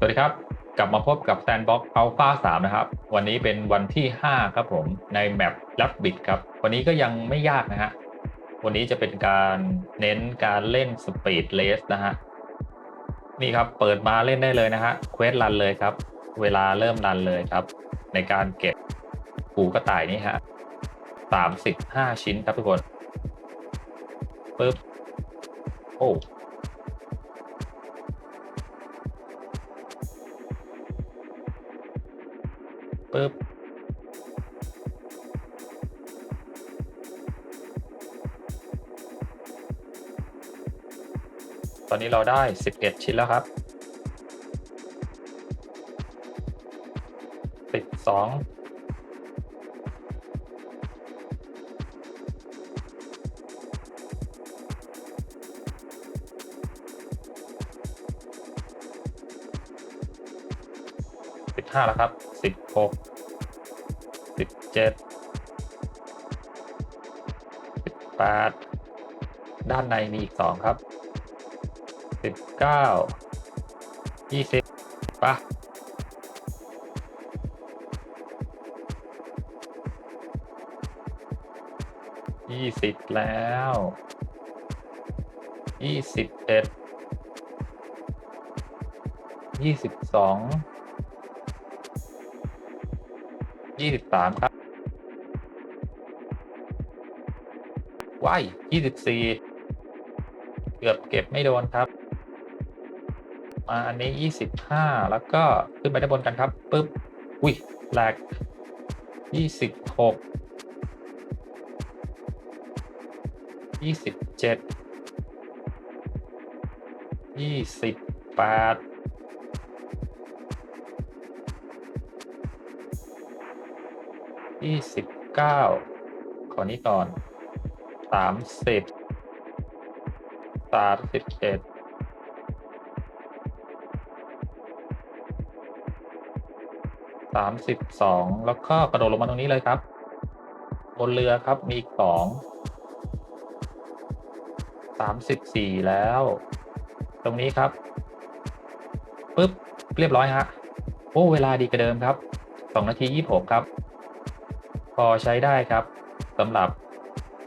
สวัสดีครับ กลับมาพบกับ Sandbox Alpha 3 นะครับ วันนี้เป็นวันที่ 5 ครับผมในแมป Rabbit ครับ วันนี้ก็ยังไม่ยากนะฮะ วันนี้จะเป็นการเน้นการเล่น Speed Race นะฮะ นี่ครับเปิดมาเล่นได้เลยนะฮะเควสรันเลยครับ เวลาเริ่มรันเลยครับ ในการเก็บปูกระต่ายนี่ฮะ 35 ชิ้นครับทุกคนปึ๊บโอ้ ปึ๊บตอนนี้เราได้ 11 ชิ้นแล้วครับ 12 15แล้วครับ16 17 18ด้านในมีอีก2ครับ19 20ปะยี่สิบแล้วยี่สิบเอ็ดยี่สิบสอง ยี่สิบสามครับว้ายยี่สิบสี่เกือบเก็บไม่โดนครับ มาอันนี้ยี่สิบห้าแล้วก็ขึ้นไปด้านบนกันครับปึ๊บ อุ้ยแหลกยี่สิบหกยี่สิบเจ็ดยี่สิบแปด ยี่สิบเก้าขอนี้ก่อนสามสิบสามสิบเอ็ดสามสิบสองแล้วก็กระโดดลงมาตรงนี้เลยครับ บนเรือครับมีอีกสองสามสิบสี่แล้ว ตรงนี้ครับปึ๊บเรียบร้อยฮะโอ้เวลาดีกว่าเดิมครับสองนาทียี่หกครับ อใช้ได้ครับสำหรับ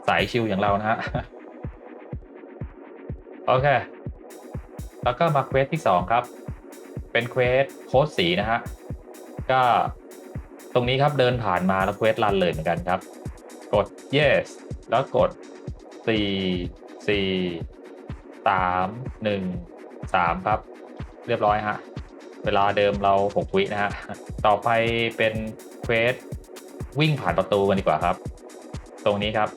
สายชิลอย่างเรานะฮะโอเค แล้วก็มาเควสที่ 2 ครับ เป็นเควสโค้ดสีนะฮะ ก็ตรงนี้ครับเดินผ่านมาแล้วเควสรันเลยเหมือนกันครับ กด yes แล้วกด 4 4 3 1 3 ครับ เรียบร้อยฮะ เวลาเดิมเรา 6 วินะฮะ ต่อไปเป็นเควส วิ่งผ่านประตูกันดีกว่าครับ ตรงนี้ครับ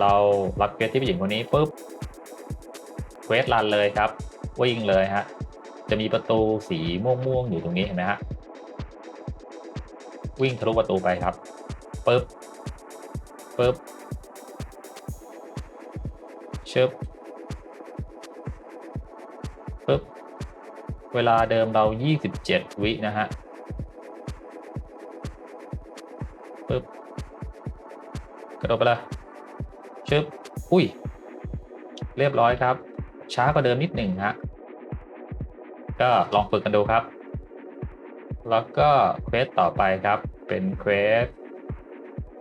เรารับเควสที่ผู้หญิงคนนี้ปุ๊บเควสรันเลยครับ วิ่งเลยฮะจะมีประตูสีม่วงๆอยู่ตรงนี้เห็นไหมฮะวิ่งทะลุประตูไปครับปุ๊บปุ๊บชึบปุ๊บเวลาเดิมเรา 27 วินะฮะ ปึ๊บกระโดดไปเลยชึบอุ้ย เรียบร้อยครับ ช้ากว่าเดิมนิดหนึ่งฮะก็ลองฝึกกันดูครับ แล้วก็เควสต่อไปครับ เป็นเควส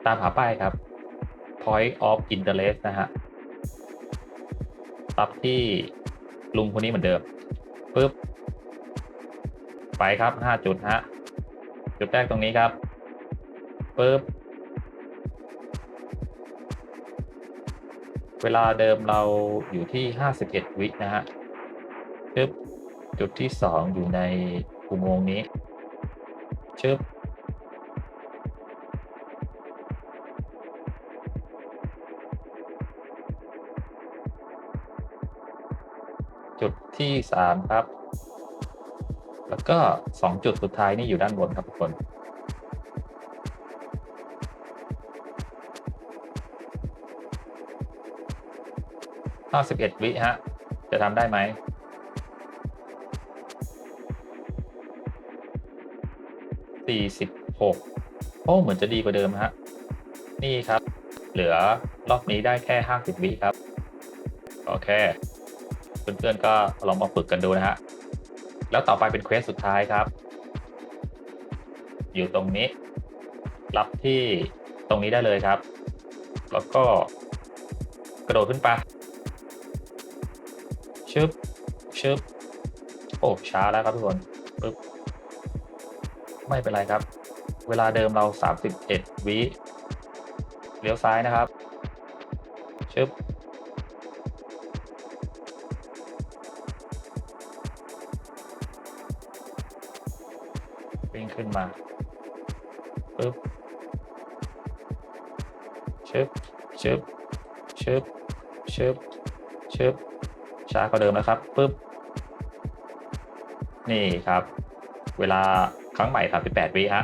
ตามหาป้ายครับ point of interest นะฮะตับที่ลุงคนนี้เหมือนเดิมปึ๊บไปครับ 5 จุดฮะ จุดแรกตรงนี้ครับ ปึ๊บเวลาเดิมเราอยู่ที่ 51 วินะฮะชึบจุดที่ 2 อยู่ในอุโมงค์นี้ชึบจุดที่ 3 ครับ แล้วก็ 2 จุดสุดท้ายนี่อยู่ด้านบนครับทุกคน 51วิฮะ จะทำได้ไหม46โอ้เหมือนจะดีกว่าเดิมฮะ นี่ครับ เหลือรอบนี้ได้แค่50วิครับ โอเค เพื่อนๆก็ลองมาฝึกกันดูนะฮะ แล้วต่อไปเป็นเควสสุดท้ายครับ อยู่ตรงนี้ รับที่ตรงนี้ได้เลยครับ แล้วก็กระโดดขึ้นไป ชึบชึบโอ้ช้าแล้วครับทุกคนปึ๊บไม่เป็นไรครับ เวลาเดิมเรา 31 วิเลี้ยวซ้ายนะครับชึบวิ่งขึ้นมาปึ๊บชึบชึบชึบชึบชึบ ช้ากว่าเดิมนะครับปึ๊บนี่ครับ เวลาครั้งใหม่38วิฮะ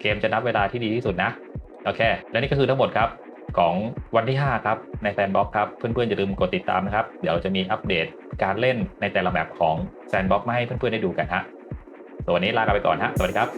เกมจะนับเวลาที่ดีที่สุดนะโอเคและนี่ก็คือทั้งหมดครับของวันที่ 5 ครับ ในแซนบ็อกครับ เพื่อนๆอย่าลืมกดติดตามนะครับ เดี๋ยวจะมีอัปเดตการเล่นในแต่ละแบบของแซนบ็อกมาให้เพื่อนๆได้ดูกันฮะส่วนวันนี้ลากันไปก่อนฮะสวัสดีครับ